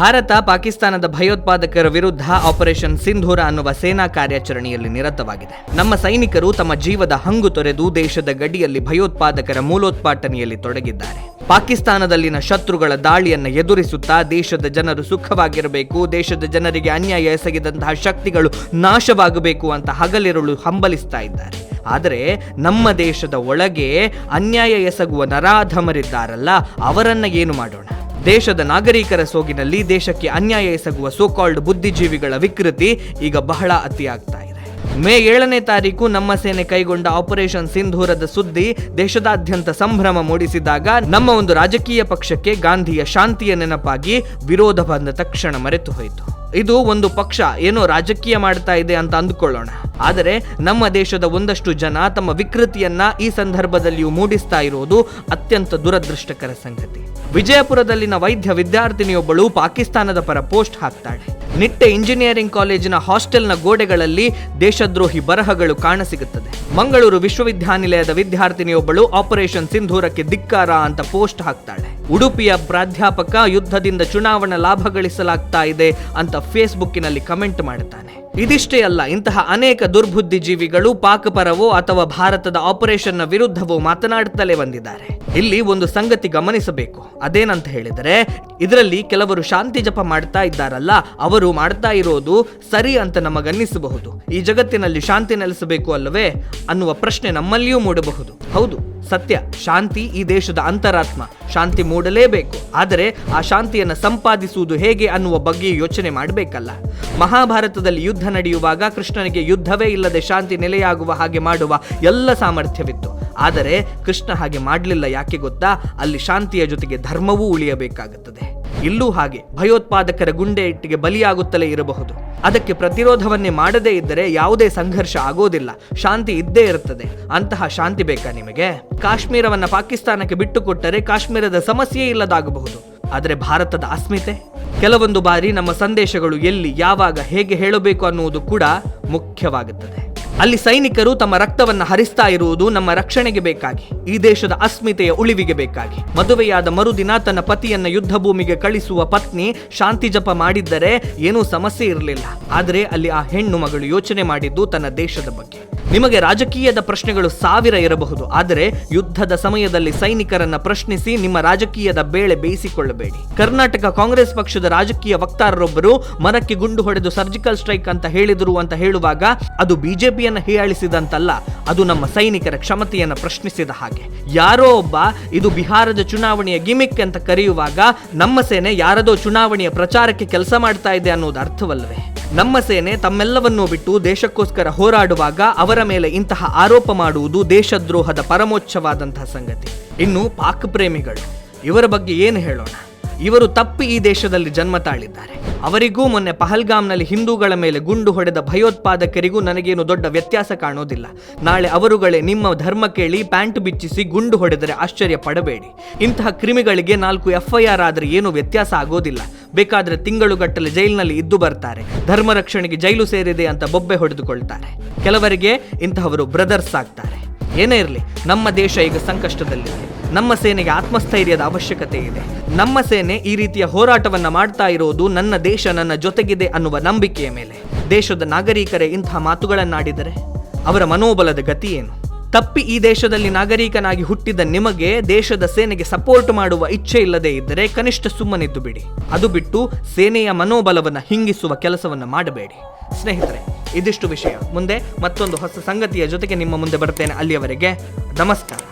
ಭಾರತ ಪಾಕಿಸ್ತಾನದ ಭಯೋತ್ಪಾದಕರ ವಿರುದ್ಧ ಆಪರೇಷನ್ ಸಿಂಧೂರ ಅನ್ನುವ ಸೇನಾ ಕಾರ್ಯಾಚರಣೆಯಲ್ಲಿ ನಿರತವಾಗಿದೆ. ನಮ್ಮ ಸೈನಿಕರು ತಮ್ಮ ಜೀವದ ಹಂಗು ತೊರೆದು ದೇಶದ ಗಡಿಯಲ್ಲಿ ಭಯೋತ್ಪಾದಕರ ಮೂಲೋತ್ಪಾಟನೆಯಲ್ಲಿ ತೊಡಗಿದ್ದಾರೆ. ಪಾಕಿಸ್ತಾನದಲ್ಲಿನ ಶತ್ರುಗಳ ದಾಳಿಯನ್ನು ಎದುರಿಸುತ್ತಾ ದೇಶದ ಜನರು ಸುಖವಾಗಿರಬೇಕು, ದೇಶದ ಜನರಿಗೆ ಅನ್ಯಾಯ ಎಸಗಿದಂತಹ ಶಕ್ತಿಗಳು ನಾಶವಾಗಬೇಕು ಅಂತ ಹಗಲಿರುಳು ಹಂಬಲಿಸ್ತಾ ಇದ್ದಾರೆ. ಆದರೆ ನಮ್ಮ ದೇಶದ ಒಳಗೆ ಅನ್ಯಾಯ ಎಸಗುವ ನರಾಧಮರಿದ್ದಾರಲ್ಲ, ಅವರನ್ನ ಏನು ಮಾಡೋಣ? ದೇಶದ ನಾಗರಿಕರ ಸೋಗಿನಲ್ಲಿ ದೇಶಕ್ಕೆ ಅನ್ಯಾಯ ಎಸಗುವ ಸೋಕಾಲ್ಡ್ ಬುದ್ಧಿಜೀವಿಗಳ ವಿಕೃತಿ ಈಗ ಬಹಳ ಅತಿಯಾಗ್ತಾ ಇದೆ. ಮೇ ಏಳನೇ ತಾರೀಕು ನಮ್ಮ ಸೇನೆ ಕೈಗೊಂಡ ಆಪರೇಷನ್ ಸಿಂಧೂರದ ಸುದ್ದಿ ದೇಶದಾದ್ಯಂತ ಸಂಭ್ರಮ ಮೂಡಿಸಿದಾಗ ನಮ್ಮ ಒಂದು ರಾಜಕೀಯ ಪಕ್ಷಕ್ಕೆ ಗಾಂಧಿಯ ಶಾಂತಿಯ ನೆನಪಾಗಿ ವಿರೋಧ ಬಂದ ತಕ್ಷಣ ಮರೆತು ಹೋಯಿತು ಇದು ಒಂದು ಪಕ್ಷ ಏನೋ ರಾಜಕೀಯ ಮಾಡ್ತಾ ಇದೆ ಅಂತ ಅಂದುಕೊಳ್ಳೋಣ. ಆದರೆ ನಮ್ಮ ದೇಶದ ಒಂದಷ್ಟು ಜನ ತಮ್ಮ ವಿಕೃತಿಯನ್ನ ಈ ಸಂದರ್ಭದಲ್ಲಿಯೂ ಮೂಡಿಸ್ತಾ ಇರುವುದು ಅತ್ಯಂತ ದುರದೃಷ್ಟಕರ ಸಂಗತಿ. ವಿಜಯಪುರದಲ್ಲಿನ ವೈದ್ಯ ವಿದ್ಯಾರ್ಥಿನಿಯೊಬ್ಬಳು ಪಾಕಿಸ್ತಾನದ ಪರ ಪೋಸ್ಟ್ ಹಾಕ್ತಾಳೆ. ನಿಟ್ಟೆ ಇಂಜಿನಿಯರಿಂಗ್ ಕಾಲೇಜಿನ ಹಾಸ್ಟೆಲ್ನ ಗೋಡೆಗಳಲ್ಲಿ ದೇಶದ್ರೋಹಿ ಬರಹಗಳು ಕಾಣಸಿಗುತ್ತದೆ. ಮಂಗಳೂರು ವಿಶ್ವವಿದ್ಯಾನಿಲಯದ ವಿದ್ಯಾರ್ಥಿನಿಯೊಬ್ಬಳು ಆಪರೇಷನ್ ಸಿಂಧೂರಕ್ಕೆ ಧಿಕ್ಕಾರ ಅಂತ ಪೋಸ್ಟ್ ಹಾಕ್ತಾಳೆ. ಉಡುಪಿಯ ಪ್ರಾಧ್ಯಾಪಕ ಯುದ್ಧದಿಂದ ಚುನಾವಣಾ ಲಾಭ ಗಳಿಸಲಾಗ್ತಾ ಇದೆ ಅಂತ ಫೇಸ್ಬುಕ್ಕಿನಲ್ಲಿ ಕಮೆಂಟ್ ಮಾಡುತ್ತಾನೆ. ಇದಿಷ್ಟೇ ಅಲ್ಲ, ಇಂತಹ ಅನೇಕ ದುರ್ಬುದ್ಧಿಜೀವಿಗಳು ಪಾಕಪರವೋ ಅಥವಾ ಭಾರತದ ಆಪರೇಷನ್ನ ವಿರುದ್ಧವೋ ಮಾತನಾಡುತ್ತಲೇ ಬಂದಿದ್ದಾರೆ. ಇಲ್ಲಿ ಒಂದು ಸಂಗತಿ ಗಮನಿಸಬೇಕು. ಅದೇನಂತ ಹೇಳಿದರೆ, ಇದರಲ್ಲಿ ಕೆಲವರು ಶಾಂತಿ ಜಪ ಮಾಡ್ತಾ ಇದ್ದಾರಲ್ಲ, ಅವರು ಮಾಡ್ತಾ ಇರೋದು ಸರಿ ಅಂತ ನಮಗನ್ನಿಸಬಹುದು. ಈ ಜಗತ್ತಿನಲ್ಲಿ ಶಾಂತಿ ನೆಲೆಸಬೇಕು ಅಲ್ಲವೇ ಅನ್ನುವ ಪ್ರಶ್ನೆ ನಮ್ಮಲ್ಲಿಯೂ ಮೂಡಬಹುದು. ಹೌದು. ಸತ್ಯ, ಶಾಂತಿ ಈ ದೇಶದ ಅಂತರಾತ್ಮ. ಶಾಂತಿ ಮೂಡಲೇಬೇಕು. ಆದರೆ ಆ ಶಾಂತಿಯನ್ನು ಸಂಪಾದಿಸುವುದು ಹೇಗೆ ಅನ್ನುವ ಬಗ್ಗೆ ಯೋಚನೆ ಮಾಡಬೇಕಲ್ಲ. ಮಹಾಭಾರತದಲ್ಲಿ ಯುದ್ಧ ನಡೆಯುವಾಗ ಕೃಷ್ಣನಿಗೆ ಯುದ್ಧವೇ ಇಲ್ಲದೆ ಶಾಂತಿ ನೆಲೆಯಾಗುವ ಹಾಗೆ ಮಾಡುವ ಎಲ್ಲ ಸಾಮರ್ಥ್ಯವಿತ್ತು. ಆದರೆ ಕೃಷ್ಣ ಹಾಗೆ ಮಾಡಲಿಲ್ಲ ಯಾಕೆ ಗೊತ್ತಾ? ಅಲ್ಲಿ ಶಾಂತಿಯ ಜೊತೆಗೆ ಧರ್ಮವೂ ಉಳಿಯಬೇಕಾಗುತ್ತದೆ. ಇಲ್ಲೂ ಹಾಗೆ ಭಯೋತ್ಪಾದಕರ ಗುಂಡೆ ಇಟ್ಟಿಗೆ ಬಲಿಯಾಗುತ್ತಲೇ ಇರಬಹುದು. ಅದಕ್ಕೆ ಪ್ರತಿರೋಧವನ್ನೇ ಮಾಡದೇ ಇದ್ದರೆ ಯಾವುದೇ ಸಂಘರ್ಷ ಆಗೋದಿಲ್ಲ. ಶಾಂತಿ ಇದ್ದೇ ಇರುತ್ತದೆ. ಅಂತಹ ಶಾಂತಿ ಬೇಕಾ ನಿಮಗೆ? ಕಾಶ್ಮೀರವನ್ನ ಪಾಕಿಸ್ತಾನಕ್ಕೆ ಬಿಟ್ಟುಕೊಟ್ಟರೆ ಕಾಶ್ಮೀರದ ಸಮಸ್ಯೆ ಇಲ್ಲದಾಗಬಹುದು. ಆದರೆ ಭಾರತದ ಅಸ್ಮಿತೆ? ಕೆಲವೊಂದು ಬಾರಿ ನಮ್ಮ ಸಂದೇಶಗಳು ಎಲ್ಲಿ, ಯಾವಾಗ, ಹೇಗೆ ಹೇಳಬೇಕು ಅನ್ನುವುದು ಕೂಡ ಮುಖ್ಯವಾಗುತ್ತದೆ. ಅಲ್ಲಿ ಸೈನಿಕರು ತಮ್ಮ ರಕ್ತವನ್ನ ಹರಿಸ್ತಾ ಇರುವುದು ನಮ್ಮ ರಕ್ಷಣೆಗೆ ಬೇಕಾಗಿ, ಈ ದೇಶದ ಅಸ್ಮಿತೆಯ ಉಳಿವಿಗೆ ಬೇಕಾಗಿ. ಮದುವೆಯಾದ ಮರುದಿನ ತನ್ನ ಪತಿಯನ್ನ ಯುದ್ಧ ಭೂಮಿಗೆ ಕಳಿಸುವ ಪತ್ನಿ ಶಾಂತಿ ಜಪ ಮಾಡಿದ್ದರೆ ಏನೂ ಸಮಸ್ಯೆ ಇರಲಿಲ್ಲ. ಆದರೆ ಅಲ್ಲಿ ಆ ಹೆಣ್ಣು ಮಗಳು ಯೋಚನೆ ಮಾಡಿದ್ದು ತನ್ನ ದೇಶದ ಬಗ್ಗೆ. ನಿಮಗೆ ರಾಜಕೀಯದ ಪ್ರಶ್ನೆಗಳು ಸಾವಿರ ಇರಬಹುದು, ಆದರೆ ಯುದ್ಧದ ಸಮಯದಲ್ಲಿ ಸೈನಿಕರನ್ನ ಪ್ರಶ್ನಿಸಿ ನಿಮ್ಮ ರಾಜಕೀಯದ ಬೇಳೆ ಬೇಯಿಸಿಕೊಳ್ಳಬೇಡಿ. ಕರ್ನಾಟಕ ಕಾಂಗ್ರೆಸ್ ಪಕ್ಷದ ರಾಜಕೀಯ ವಕ್ತಾರರೊಬ್ಬರು ಮರಕ್ಕೆ ಗುಂಡು ಹೊಡೆದು ಸರ್ಜಿಕಲ್ ಸ್ಟ್ರೈಕ್ ಅಂತ ಹೇಳಿದರು ಅಂತ ಹೇಳುವಾಗ ಅದು ಬಿಜೆಪಿಯನ್ನ ಹೀಯಾಳಿಸಿದಂತಲ್ಲ, ಅದು ನಮ್ಮ ಸೈನಿಕರ ಕ್ಷಮತೆಯನ್ನ ಪ್ರಶ್ನಿಸಿದ ಹಾಗೆ. ಯಾರೋ ಒಬ್ಬ ಇದು ಬಿಹಾರದ ಚುನಾವಣೆಯ ಗಿಮಿಕ್ ಅಂತ ಕರೆಯುವಾಗ, ನಮ್ಮ ಸೇನೆ ಯಾರದೋ ಚುನಾವಣೆಯ ಪ್ರಚಾರಕ್ಕೆ ಕೆಲಸ ಮಾಡ್ತಾ ಇದೆ ಅನ್ನೋದು ಅರ್ಥವಲ್ಲವೇ ನಮ್ಮ ಸೇನೆ ತಮ್ಮೆಲ್ಲವನ್ನೂ ಬಿಟ್ಟು ದೇಶಕ್ಕೋಸ್ಕರ ಹೋರಾಡುವಾಗ ಅವರ ಮೇಲೆ ಇಂತಹ ಆರೋಪ ಮಾಡುವುದು ದೇಶದ್ರೋಹದ ಪರಮೋಚ್ಚವಾದಂತಹ ಸಂಗತಿ. ಇನ್ನು ಪಾಕ್ ಪ್ರೇಮಿಗಳು, ಇವರ ಬಗ್ಗೆ ಏನು ಹೇಳೋಣ? ಇವರು ತಪ್ಪಿ ಈ ದೇಶದಲ್ಲಿ ಜನ್ಮ ತಾಳಿದ್ದಾರೆ. ಅವರಿಗೂ ಮೊನ್ನೆ ಪಹಲ್ಗಾಮ್ನಲ್ಲಿ ಹಿಂದೂಗಳ ಮೇಲೆ ಗುಂಡು ಹೊಡೆದ ಭಯೋತ್ಪಾದಕರಿಗೂ ನನಗೇನು ದೊಡ್ಡ ವ್ಯತ್ಯಾಸ ಕಾಣೋದಿಲ್ಲ. ನಾಳೆ ಅವರುಗಳೇ ನಿಮ್ಮ ಧರ್ಮ ಕೇಳಿ ಪ್ಯಾಂಟ್ ಬಿಚ್ಚಿಸಿ ಗುಂಡು ಹೊಡೆದರೆ ಆಶ್ಚರ್ಯ ಪಡಬೇಡಿ. ಇಂತಹ ಕ್ರಿಮಿಗಳಿಗೆ ನಾಲ್ಕು ಎಫ್ಐಆರ್ ಆದರೆ ಏನು ವ್ಯತ್ಯಾಸ ಆಗೋದಿಲ್ಲ. ಬೇಕಾದ್ರೆ ತಿಂಗಳುಗಟ್ಟಲೆ ಜೈಲಿನಲ್ಲಿ ಇದ್ದು ಬರ್ತಾರೆ. ಧರ್ಮ ರಕ್ಷಣೆಗೆ ಜೈಲು ಸೇರಿದೆ ಅಂತ ಬೊಬ್ಬೆ ಹೊಡೆದುಕೊಳ್ತಾರೆ. ಕೆಲವರಿಗೆ ಇಂತಹವರು ಬ್ರದರ್ಸ್ ಆಗ್ತಾರೆ. ಏನೇ ಇರಲಿ, ನಮ್ಮ ದೇಶ ಈಗ ಸಂಕಷ್ಟದಲ್ಲಿದೆ. ನಮ್ಮ ಸೇನೆಗೆ ಆತ್ಮಸ್ಥೈರ್ಯದ ಅವಶ್ಯಕತೆ ಇದೆ. ನಮ್ಮ ಸೇನೆ ಈ ರೀತಿಯ ಹೋರಾಟವನ್ನ ಮಾಡ್ತಾ ಇರೋದು ನನ್ನ ದೇಶ ನನ್ನ ಜೊತೆಗಿದೆ ಅನ್ನುವ ನಂಬಿಕೆಯ ಮೇಲೆ. ದೇಶದ ನಾಗರಿಕರೇ ಇಂತಹ ಮಾತುಗಳನ್ನಾಡಿದರೆ ಅವರ ಮನೋಬಲದ ಗತಿ ಏನು? ತಪ್ಪಿ ಈ ದೇಶದಲ್ಲಿ ನಾಗರಿಕನಾಗಿ ಹುಟ್ಟಿದ ನಿಮಗೆ ದೇಶದ ಸೇನೆಗೆ ಸಪೋರ್ಟ್ ಮಾಡುವ ಇಚ್ಛೆ ಇಲ್ಲದೆ ಇದ್ದರೆ ಕನಿಷ್ಠ ಸುಮ್ಮನಿದ್ದು ಬಿಡಿ. ಅದು ಬಿಟ್ಟು ಸೇನೆಯ ಮನೋಬಲವನ್ನು ಹಿಂಗಿಸುವ ಕೆಲಸವನ್ನು ಮಾಡಬೇಡಿ. ಸ್ನೇಹಿತರೆ, ಇದಿಷ್ಟು ವಿಷಯ. ಮುಂದೆ ಮತ್ತೊಂದು ಹೊಸ ಸಂಗತಿಯ ಜೊತೆಗೆ ನಿಮ್ಮ ಮುಂದೆ ಬರ್ತೇನೆ ಅಲ್ಲಿಯವರೆಗೆ ನಮಸ್ಕಾರ.